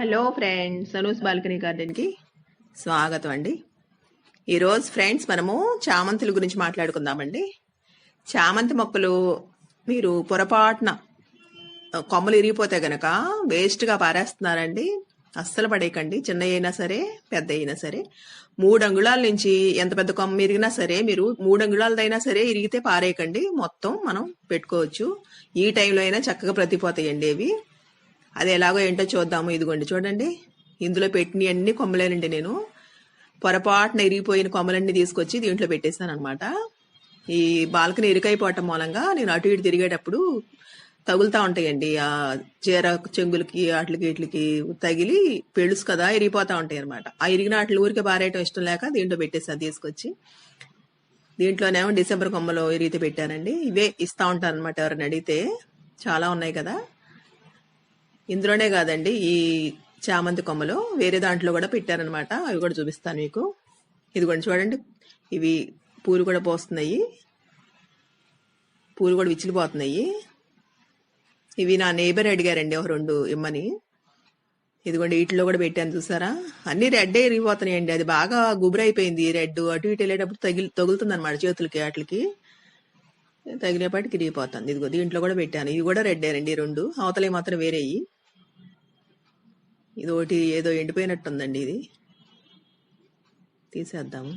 Hello friends Anu's balcony గార్డెన్కి స్వాగతం అండి. ఈరోజు ఫ్రెండ్స్ మనము చామంతుల గురించి మాట్లాడుకుందామండి. చామంతి మొక్కలు మీరు పొరపాటున కొమ్మలు ఇరిగిపోతే గనక వేస్ట్గా పారేస్తున్నారండి. అస్సలు పడేయకండి. చిన్న అయినా సరే పెద్ద అయినా సరే. మూడు అంగుళాల నుంచి ఎంత పెద్ద కొమ్మ ఇరిగినా సరే మీరు మూడు అంగుళాలదైనా సరే ఇరిగితే పారేయకండి. మొత్తం మనం పెట్టుకోవచ్చు. ఈ టైంలో అయినా చక్కగా ప్రతిపోతాయండి ఇవి అది ఎలాగో ఏంటో చూద్దాము ఇదిగోండి. చూడండి ఇందులో పెట్టిన అన్ని కొమ్మలేనండి నేను. పొరపాటున ఇరిగిపోయిన కొమ్మలన్నీ తీసుకొచ్చి దీంట్లో పెట్టేశాను అనమాట ఈ బాల్కనీ ఇరుకైపోవటం మూలంగా నేను అటు ఇటు తిరిగేటప్పుడు తగులుతా ఉంటాయండి. ఆ చీర చెంగులకి వాటికి వీటికి తగిలి పెళ్ళుసు కదా ఇరిగిపోతా ఉంటాయి అనమాట ఆ ఇరిగిన వాటి ఊరికే బారేయటం ఇష్టం లేక దీంట్లో పెట్టేసాను తీసుకొచ్చి. దీంట్లోనేమో డిసెంబర్ కొమ్మలో ఇరిగితే పెట్టానండి. ఇవే ఇస్తా ఉంటాను అనమాట ఎవరైనా అడిగితే. చాలా ఉన్నాయి కదా. ఇందులోనే కాదండి ఈ చామంతి కొమ్మలు వేరే దాంట్లో కూడా పెట్టారనమాట అవి కూడా చూపిస్తాను మీకు. ఇదిగోండి చూడండి ఇవి పూలు కూడా పోస్తున్నాయి. పూలు కూడా విచ్చిలిపోతున్నాయి. ఇవి నా నేబర్ అడిగారండి ఒక రెండు ఇమ్మని. ఇదిగోండి వీటిలో కూడా పెట్టాను చూసారా? అన్ని రెడ్డే ఇరిగిపోతున్నాయండి. అది బాగా గుబురైపోయింది రెడ్. అటు ఇటు వెళ్ళేటప్పుడు తగిలి తగులుతుంది అనమాట చేతులకి వాటికి. తగిలేపాటికి ఇరిగిపోతుంది. ఇదిగో దీంట్లో కూడా పెట్టాను. ఇవి కూడా రెడ్ ఈ రెండు. అవతలే మాత్రం వేరేయి. ఇది ఒకటి ఏదో ఎండిపోయినట్టుందండి ఇది. తీసేద్దాము.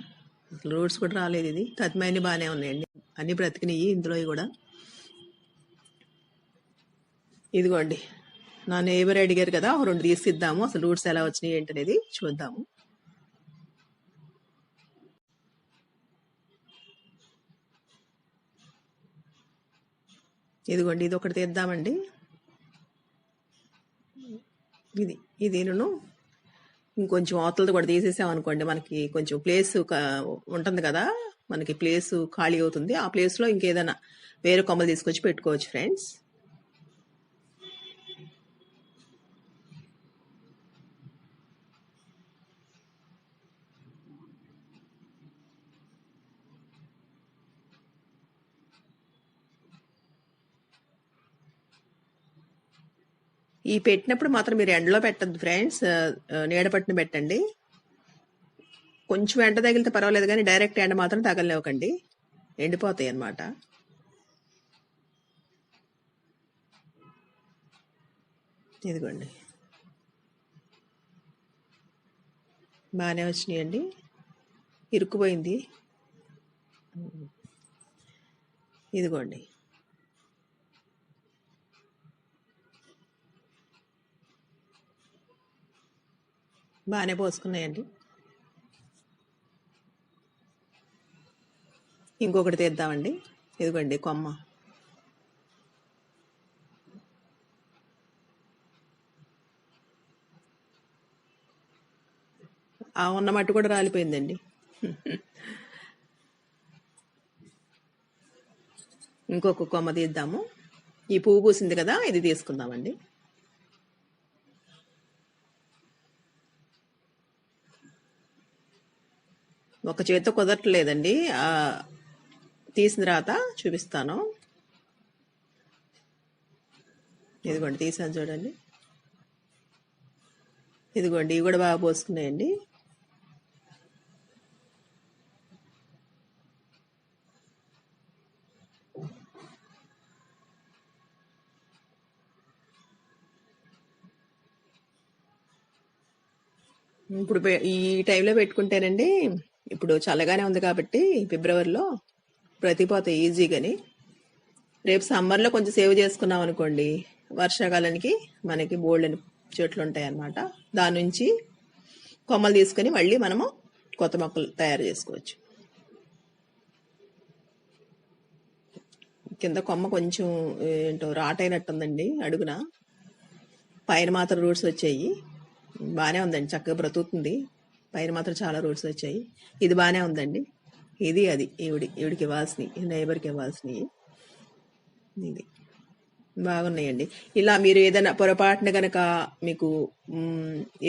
అసలు రోడ్స్ కూడా రాలేదు ఇది. తత్మైని బాగానే ఉన్నాయండి. అన్ని బ్రతికినాయి ఇందులో కూడా. ఇదిగోండి. నా నేబర్ అడిగారు కదా రెండు తీసిద్దాము అసలు రూట్స్ ఎలా వచ్చినాయి ఏంటనేది చూద్దాము. ఇదిగోండి ఇది ఒకటి తీద్దామండి. ఇది ఇది ఇంకొంచెం అవతలది కూడా తీసేసాం అనుకోండి మనకి కొంచెం ప్లేస్ ఉంటుంది కదా మనకి ప్లేస్ ఖాళీ అవుతుంది. ఆ ప్లేస్లో ఇంకేదైనా వేరే కొమ్మలు తీసుకొచ్చి పెట్టుకోవచ్చు ఫ్రెండ్స్ ఈ పెట్టినప్పుడు మాత్రం మీరు ఎండలో పెట్టద్దు ఫ్రెండ్స్. నీడపట్టును పెట్టండి. కొంచెం ఎండ తగిలితే పర్వాలేదు కానీ డైరెక్ట్ ఎండ మాత్రం తగలనివ్వకండి. ఎండిపోతాయి అన్నమాట. ఇదిగోండి. బాగానే వచ్చినాయండి. ఇరుక్కుపోయింది. ఇదిగోండి. బాగానే పోసుకున్నాయండి. ఇంకొకటి తీద్దామండి. ఇదిగోండి కొమ్మ. ఆ ఉన్న మట్టి కూడా రాలిపోయిందండి. ఇంకొక కొమ్మ తీద్దాము. ఈ పువ్వు పూసింది కదా ఇది తీసుకుందామండి. ఒక చేతితో కుదరట్లేదండి. తీసిన తర్వాత చూపిస్తాను. ఇదిగోండి తీసాను చూడండి. ఇదిగోండి ఇవి కూడా బాగా పోసుకున్నాయండి. ఇప్పుడు ఈ టైంలో పెట్టుకుంటేనండి ఇప్పుడు చల్లగానే ఉంది కాబట్టి ఫిబ్రవరిలో ప్రతిపోతాయి ఈజీగాని. రేపు సమ్మర్లో కొంచెం సేవ్ చేసుకున్నాం అనుకోండి వర్షాకాలానికి మనకి బోల్డెన్ చెట్లు ఉంటాయి అన్నమాట దాని నుంచి కొమ్మలు తీసుకొని మళ్ళీ మనము కొత్త మొక్కలు తయారు చేసుకోవచ్చు. కింద కొమ్మ కొంచెం ఏంటో రాటైనట్టుందండి అడుగున. పైన మాత్రం రూట్స్ వచ్చాయి. బాగానే ఉందండి చక్కగా బ్రతుకుతుంది. పైన మాత్రం చాలా రూట్స్ వచ్చాయి. ఇది బాగానే ఉందండి. ఇది అది ఈవిడి ఈవిడికి ఇవ్వాల్సినవి నైబర్కి ఇవ్వాల్సినవి ఇది. బాగున్నాయండి. ఇలా మీరు ఏదైనా పొరపాటున కనుక మీకు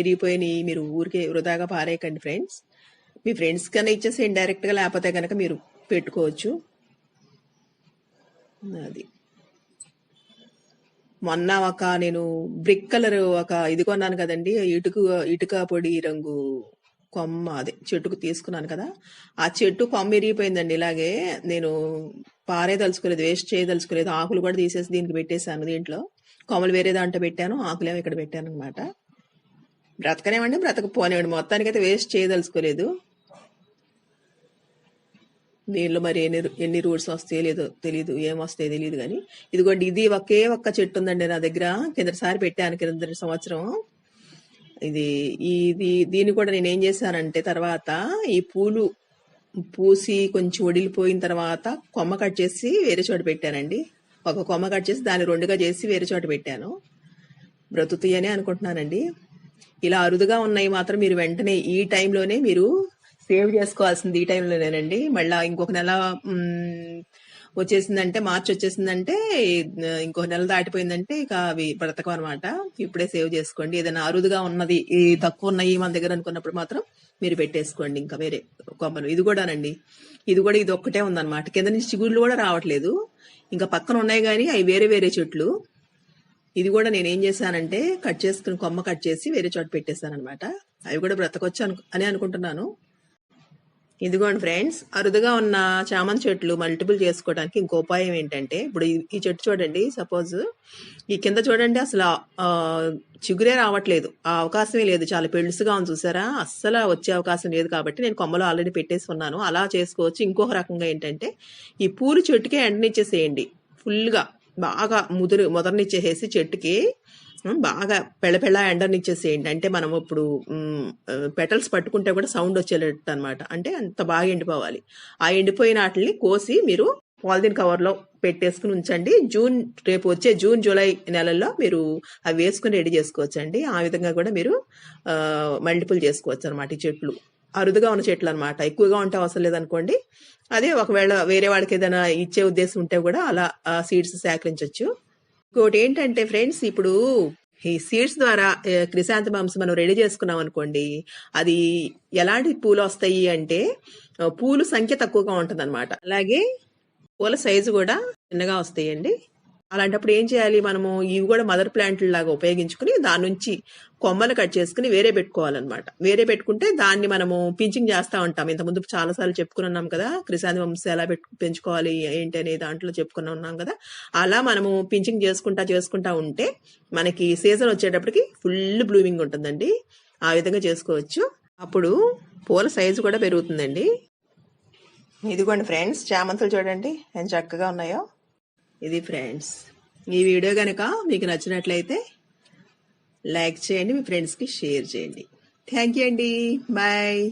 ఇరిగిపోయినవి మీరు ఊరికే వృధాగా పారేయకండి ఫ్రెండ్స్. మీ ఫ్రెండ్స్ కన్నా ఇచ్చేసి డైరెక్ట్గా లేకపోతే కనుక మీరు పెట్టుకోవచ్చు. అది. మొన్న ఒక నేను బ్రిక్ కలర్ ఒక ఇది కొన్నాను కదండి. ఇటుక ఇటుక పొడి రంగు కొమ్మ అదే చెట్టుకు తీసుకున్నాను కదా. ఆ చెట్టు కొమ్మ ఇరిగిపోయిందండి ఇలాగే. నేను పారే తలుచుకోలేదు వేస్ట్ చేయదలుచుకోలేదు ఆకులు కూడా తీసేసి దీనికి పెట్టేశాను దీంట్లో. కొమ్మలు వేరే దాంట్లో పెట్టాను ఆకులేమో ఇక్కడ పెట్టాను అనమాట బ్రతకనేవండి బ్రతకపోనివ్వండి. మొత్తానికి అయితే వేస్ట్ చేయదలుచుకోలేదు. దీనిలో మరి ఎన్ని ఎన్ని రూట్స్ వస్తాయో లేదో తెలియదు ఏమొస్తాయో తెలియదు కానీ. ఇదిగోండి ఇది ఒకే ఒక్క చెట్టు ఉందండి నా దగ్గర. కిందసారి పెట్టాను కింద సంవత్సరం. ఇది ఇది దీన్ని కూడా నేను ఏం చేశానంటే తర్వాత ఈ పూలు పూసి కొంచెం ఒడిలిపోయిన తర్వాత కొమ్మ కట్ చేసి వేరే చోట పెట్టానండి. ఒక కొమ్మ కట్ చేసి దాన్ని రెండుగా చేసి వేరే చోట పెట్టాను. బ్రతుకుతాయని అనుకుంటున్నానండి. ఇలా అరుదుగా ఉన్నాయి మాత్రం మీరు వెంటనే ఈ టైంలోనే మీరు సేవ్ చేసుకోవాల్సింది ఈ టైంలోనేనండి. మళ్ళా ఇంకొక నెల వచ్చేసిందంటే మార్చి వచ్చేసిందంటే ఇంకో నెల దాటిపోయిందంటే ఇక అవి బ్రతకం అనమాట ఇప్పుడే సేవ్ చేసుకోండి. ఏదైనా అరుదుగా ఉన్నది ఈ తక్కువ ఉన్నాయి మన దగ్గర అనుకున్నప్పుడు మాత్రం మీరు పెట్టేసుకోండి ఇంకా వేరే కొమ్మలు. ఇది కూడానండి. ఇది కూడా ఇది ఒక్కటే ఉందన్నమాట. కింద నుంచి చిగుళ్ళు కూడా రావట్లేదు. ఇంకా పక్కన ఉన్నాయి కానీ అవి వేరే వేరే చెట్లు. ఇది కూడా నేను ఏం చేశానంటే కట్ చేసుకుని కొమ్మ కట్ చేసి వేరే చోట పెట్టేశాను అనమాట అవి కూడా బ్రతకొచ్చు అని అనుకుంటున్నాను. ఇదిగోండి ఫ్రెండ్స్ అరుదుగా ఉన్న చామంతి చెట్లు మల్టిపుల్ చేసుకోవడానికి ఇంకో ఉపాయం ఏంటంటే ఇప్పుడు ఈ- చెట్టు చూడండి సపోజ్ ఈ కింద చూడండి అసలు చిగురే రావట్లేదు. ఆ అవకాశమే లేదు. చాలా పెళ్ళుసుగా ఉంది చూసారా? అస్సలు వచ్చే అవకాశం లేదు కాబట్టి నేను కొమ్మలో ఆల్రెడీ పెట్టేసి ఉన్నాను. అలా చేసుకోవచ్చు. ఇంకొక రకంగా ఏంటంటే ఈ పూలు చెట్టుకే ఎండనిచ్చేసేయండి. ఫుల్గా బాగా ముదురు ముదరనిచ్చేసేసి చెట్టుకి ఉమ్, బాగా పెళ్ళపెళ్ళ ఎండనిచ్చేసేయండి అంటే మనం ఇప్పుడు పెటల్స్ పట్టుకుంటే కూడా సౌండ్ వచ్చేటట్టు అనమాట అంటే అంత బాగా ఎండిపోవాలి. ఆ ఎండిపోయిన వాటిని కోసి మీరు పాలిథిన్ కవర్లో పెట్టేసుకుని ఉంచండి. జూన్ రేపు వచ్చే జూన్ జూలై నెలల్లో మీరు అవి వేసుకుని రెడీ చేసుకోవచ్చు అండి ఆ విధంగా కూడా మీరు మల్టిపుల్ చేసుకోవచ్చు అనమాట ఈ చెట్లు. అరుదుగా ఉన్న చెట్లు అనమాట ఎక్కువగా ఉంటే అవసరం లేదనుకోండి. అదే ఒకవేళ వేరే వాళ్ళకి ఏదైనా ఇచ్చే ఉద్దేశం ఉంటే కూడా అలా సీడ్స్ సేకరించవచ్చు ఇంకోటి ఏంటంటే ఫ్రెండ్స్ ఇప్పుడు ఈ సీడ్స్ ద్వారా క్రిసాంతమమ్స్ మనం రెడీ చేసుకున్నాం అనుకోండి అది ఎలాంటి పూలు వస్తాయి అంటే పూలు సంఖ్య తక్కువగా ఉంటుంది అలాగే పూల సైజు కూడా చిన్నగా వస్తాయండి. అలాంటప్పుడు ఏం చేయాలి? మనము ఇవి కూడా మదర్ ప్లాంట్లు లాగా ఉపయోగించుకుని దాని నుంచి కొమ్మలు కట్ చేసుకుని వేరే పెట్టుకోవాలన్నమాట. వేరే పెట్టుకుంటే దాన్ని మనము పించింగ్ చేస్తా ఉంటాం. ఇంతకుముందు చాలాసార్లు చెప్పుకున్నాం కదా క్రిసాంతమమ్స్ ఎలా పెట్టు పెంచుకోవాలి ఏంటి అనే దాంట్లో చెప్పుకుని ఉన్నాం కదా అలా మనము పించింగ్ చేసుకుంటా చేసుకుంటా ఉంటే మనకి సీజన్ వచ్చేటప్పటికి ఫుల్ బ్లూమింగ్ ఉంటుందండి. ఆ విధంగా చేసుకోవచ్చు. అప్పుడు పూల సైజు కూడా పెరుగుతుందండి. ఇదిగోండి ఫ్రెండ్స్ చామంతులు చూడండి ఎంత చక్కగా ఉన్నాయో. ఇది ఫ్రెండ్స్ ఈ వీడియో కనుక మీకు నచ్చినట్లయితే లైక్ చేయండి మీ ఫ్రెండ్స్కి షేర్ చేయండి. థ్యాంక్ యూ అండి. బాయ్